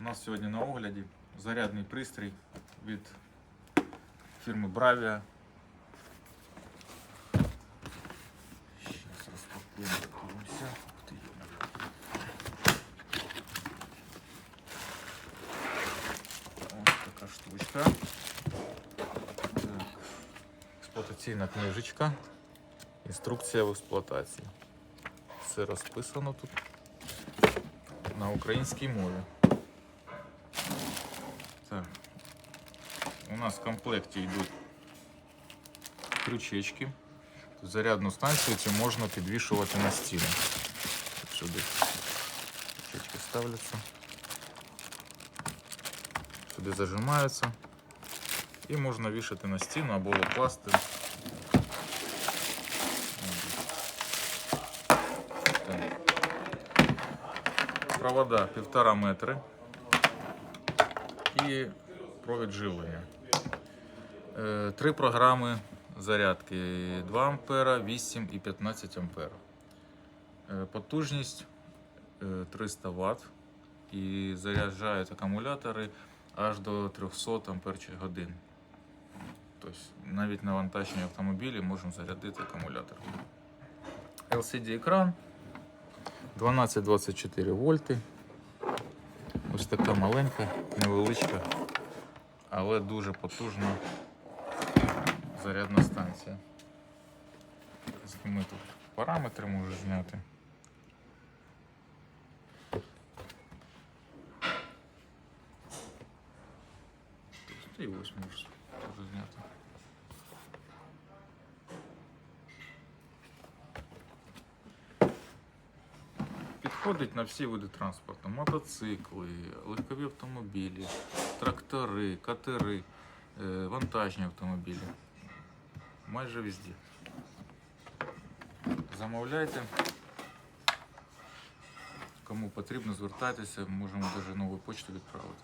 У нас сьогодні на огляді зарядний пристрій від фірми Bravia. Зараз розпакуємо, подивимося. Ух ти, йо-моє. Ось така штучка. Так. Експлуатаційна книжечка. Інструкція в експлуатації. Все розписано тут на українській мові. У нас в комплекті йдуть крючечки. Зарядну станцію цю можна підвішувати на стіну. От Сюди крючечки ставляться. Сюди зажимаються. І можна вішати на стіну або класти. Так. Провода півтора метри і провід живлення. Е, Три програми зарядки 2 ампера, 8 і 15 ампер. Е, Потужність е, 300 Вт і заряджають акумулятори аж до 300 амперчих годин. Тобто навіть на вантажній автомобілі можемо зарядити акумулятор. LCD екран 12-24 вольти. Ось така маленька, невеличка, але дуже потужна зарядна станція. Ми тут параметри можу зняти. Тут і ось теж зняти. Підходить на всі види транспорту: мотоцикли, легкові автомобілі, трактори, катери, е, вантажні автомобілі. Майже везде. Замовляйте. Кому потрібно, звертайтеся, можемо навіть нову почту відправити.